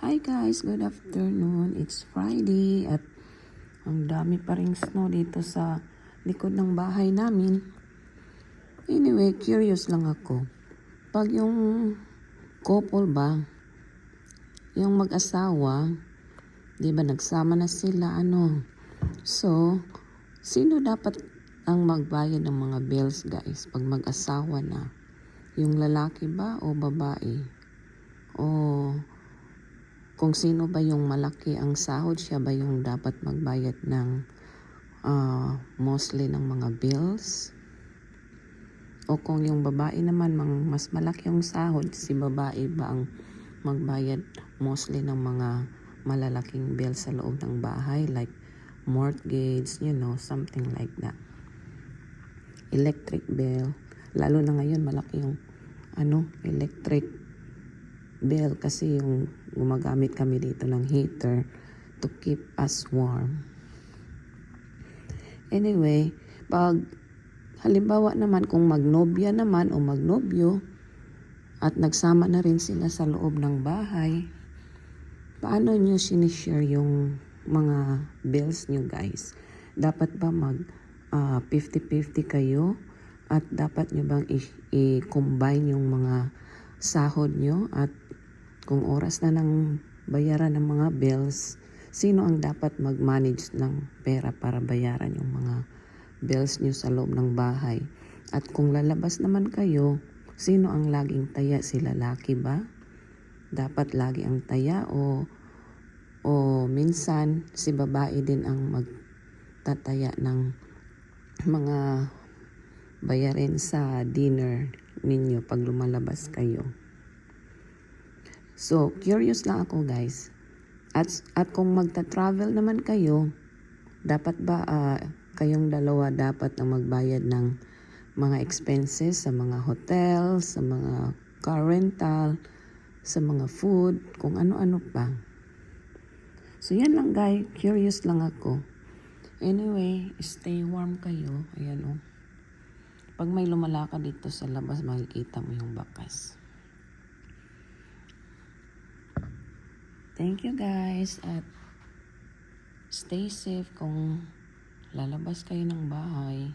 Hi guys, good afternoon. It's Friday at ang dami pa ring snow dito sa likod ng bahay namin. Anyway, curious lang ako. Pag yung couple ba, yung mag-asawa, di ba nagsama na sila, ano? So, sino dapat ang magbayad ng mga bills guys pag mag-asawa na? Yung lalaki ba o babae? O kung sino ba yung malaki ang sahod, siya ba yung dapat magbayad ng ah, mostly ng mga bills? O kung yung babae naman, mang, mas malaki yung sahod, si babae ba ang magbayad mostly ng mga malalaking bills sa loob ng bahay like mortgage, you know, something like that. Electric bill. Lalo na ngayon, malaki yung ano, electric bill kasi yung gumagamit kami dito ng heater to keep us warm. Anyway, pag halimbawa naman kung magnobya naman o magnobyo at nagsama na rin sila sa loob ng bahay, paano nyo sinishare yung mga bills nyo guys? Dapat ba mag ah, 50-50 kayo? At dapat nyo bang i-combine yung mga sahod nyo? At kung oras na ng bayaran ng mga bills, sino ang dapat mag-manage ng pera para bayaran yung mga bills nyo sa loob ng bahay? At kung lalabas naman kayo, sino ang laging taya? Si lalaki ba? Dapat lagi ang taya o o minsan si babae din ang magtataya ng mga bayarin sa dinner ninyo pag lumalabas kayo. So, curious lang ako guys. At, at kung magta-travel naman kayo, dapat ba ah, kayong dalawa dapat na magbayad ng mga expenses sa mga hotel, sa mga car rental, sa mga food, kung ano-ano pa. So, yan lang guys. Curious lang ako. Anyway, stay warm kayo. Ayan o. Pag may lumalakad dito sa labas, makikita mo yung bakas. Thank you guys at stay safe kung lalabas kayo ng bahay.